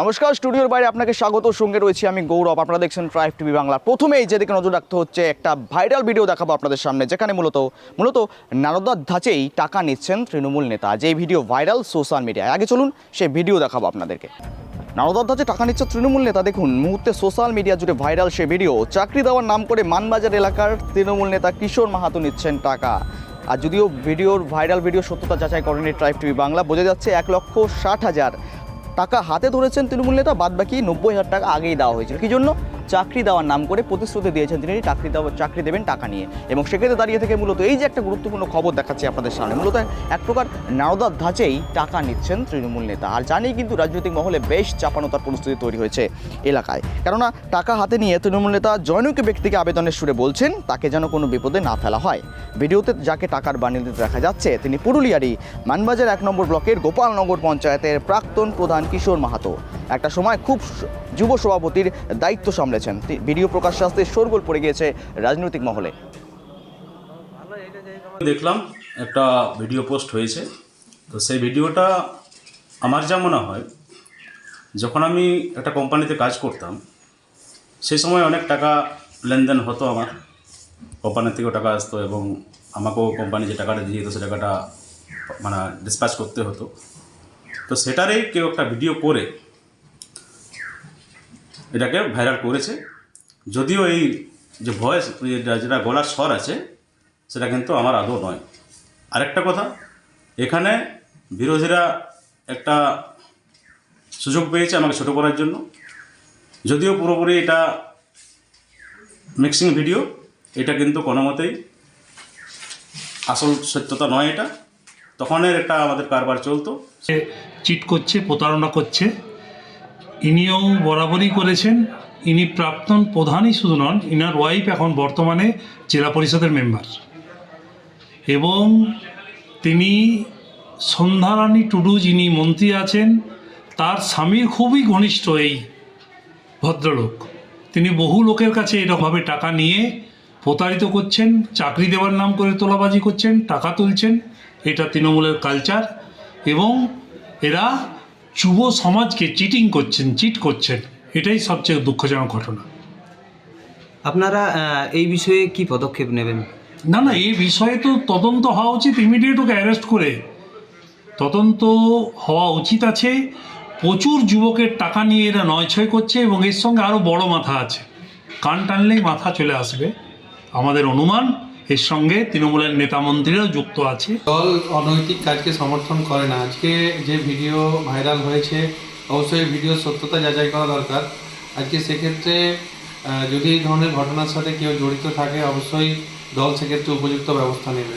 নমস্কার, স্টুডিওর বাইরে আপনাকে স্বাগত। সঙ্গে রয়েছি আমি গৌরব। আপনারা দেখছেন ট্রাইব টিভি বাংলা। প্রথমেই যেদিকে নজর রাখতে হচ্ছে, একটা ভাইরাল ভিডিও দেখাবো আপনাদের সামনে, যেখানে মূলত মূলত নারদার ধাঁচেই টাকা নিচ্ছেন তৃণমূল নেতা। যে ভিডিও ভাইরাল সোশ্যাল মিডিয়ায় আগে চলুন, সেই ভিডিও দেখাবো আপনাদেরকে। নারদার ধাঁচে টাকা নিচ্ছে তৃণমূল নেতা। দেখুন, মুহূর্তে সোশ্যাল মিডিয়া জুড়ে ভাইরাল সে ভিডিও চাকরি দেওয়ার নাম করে মানবাজার এলাকার তৃণমূল নেতা কিশোর মাহাতো নিচ্ছেন টাকা। আর যদিও ভিডিওর ভাইরাল ভিডিও সত্যতা যাচাই করেনি ট্রাইভ টিভি বাংলা, বোঝা যাচ্ছে এক লক্ষ ষাট হাজার টাকা হাতে ধরেছেন তৃণমূল নেতা বাদ বাকি নব্বই হাজার টাকা আগেই দেওয়া হয়েছিল। কি জন্য? চাকরি দেওয়ার নাম করে প্রতিশ্রুতি দিয়েছেন তিনি, চাকরি দেওয়া, চাকরি দেবেন টাকা নিয়ে। এবং সেক্ষেত্রে দাঁড়িয়ে থেকে মূলত এই যে একটা গুরুত্বপূর্ণ খবর দেখাচ্ছি আপনাদের সামনে, মূলত এক প্রকার নারদার ধাঁচেই টাকা নিচ্ছেন তৃণমূল নেতা। আর জানি কিন্তু রাজনৈতিক মহলে বেশ চাপানোতার পরিস্থিতি তৈরি হয়েছে এলাকায়। কেননা টাকা হাতে নিয়ে তৃণমূল নেতা জনৈক ব্যক্তিকে আবেদনের সুরে বলছেন, তাকে যেন কোনো বিপদে না ফেলা হয়। ভিডিওতে যাকে টাকার বানিয়ে দিতে দেখা যাচ্ছে, তিনি পুরুলিয়ারই মানবাজার এক নম্বর ব্লকের গোপালনগর পঞ্চায়েতের প্রাক্তন প্রধান কিশোর মাহাতো। একটা সময় খুব যুব সভাপতির দায়িত্ব সামলেছেন। ভিডিও প্রকাশ শাস্তে শোরগোল পড়ে গিয়েছে রাজনৈতিক মহলে। দেখলাম একটা ভিডিও পোস্ট হয়েছে। তো সেই ভিডিওটা আমার যা মনে হয়, যখন আমি একটা কোম্পানিতে কাজ করতাম সেই সময় অনেক টাকা লেনদেন হতো আমার। কোম্পানির থেকেও টাকা আসতো এবং আমাকেও কোম্পানি যে টাকাটা দিয়ে যেত সে টাকাটা মানে ডিসপ্যাচ করতে হতো। তো সেটারই কেউ একটা ভিডিও করে এটাকে ভাইরাল করেছে। যদিও এই যে ভয়েস যেটা গলার স্বর আছে, সেটা কিন্তু আমার আদৌ নয়। আরেকটা কথা, এখানে বিরোধীরা একটা সুযোগ পেয়েছে আমাকে ছোটো করার জন্য। যদিও পুরোপুরি এটা মিক্সিং ভিডিও এটা কিন্তু কোনো মতেই আসল সত্যতা নয় এটা। তখনের একটা আমাদের কারবার চলতো। সে চিট করছে, প্রতারণা করছে। ইনিও বরাবরই করেছেন। ইনি প্রাক্তন প্রধানই শুধু নন, ইনার ওয়াইফ এখন বর্তমানে জেলা পরিষদের মেম্বার এবং তিনি সন্ধ্যারানী টুডু যিনি মন্ত্রী আছেন, তার স্বামীর খুবই ঘনিষ্ঠ এই ভদ্রলোক। তিনি বহু লোকের কাছে এরকমভাবে টাকা নিয়ে প্রতারিত করছেন, চাকরি দেওয়ার নাম করে তোলাবাজি করছেন, টাকা তুলছেন, এটা তৃণমূলের কালচার এবং এরা যুব সমাজকে চিটিং করছেন চিট করছেন এটাই সবচেয়ে দুঃখজনক ঘটনা। আপনারা এই বিষয়ে কি পদক্ষেপ নেবেন? না না এই বিষয়ে তো তদন্ত হওয়া উচিত ইমিডিয়েট ওকে অ্যারেস্ট করে। তদন্ত হওয়া উচিত আছে প্রচুর যুবকের টাকা নিয়ে এরা নয়ছয় করছে এবং এর সঙ্গে আরও বড় মাথা আছে। কান টানলেই মাথা চলে আসবে আমাদের অনুমান। এর সঙ্গে তৃণমূলের নেতা মন্ত্রীরাও যুক্ত আছে। দল অনৈতিক কাজকে সমর্থন করে না। আজকে যে ভিডিও ভাইরাল হয়েছে, অবশ্যই ভিডিও সত্যতা যাচাই করা দরকার। আজকে সেক্ষেত্রে যদি এই ধরনের ঘটনার সাথে কেউ জড়িত থাকে, অবশ্যই দল সেক্ষেত্রে উপযুক্ত ব্যবস্থা নেবে।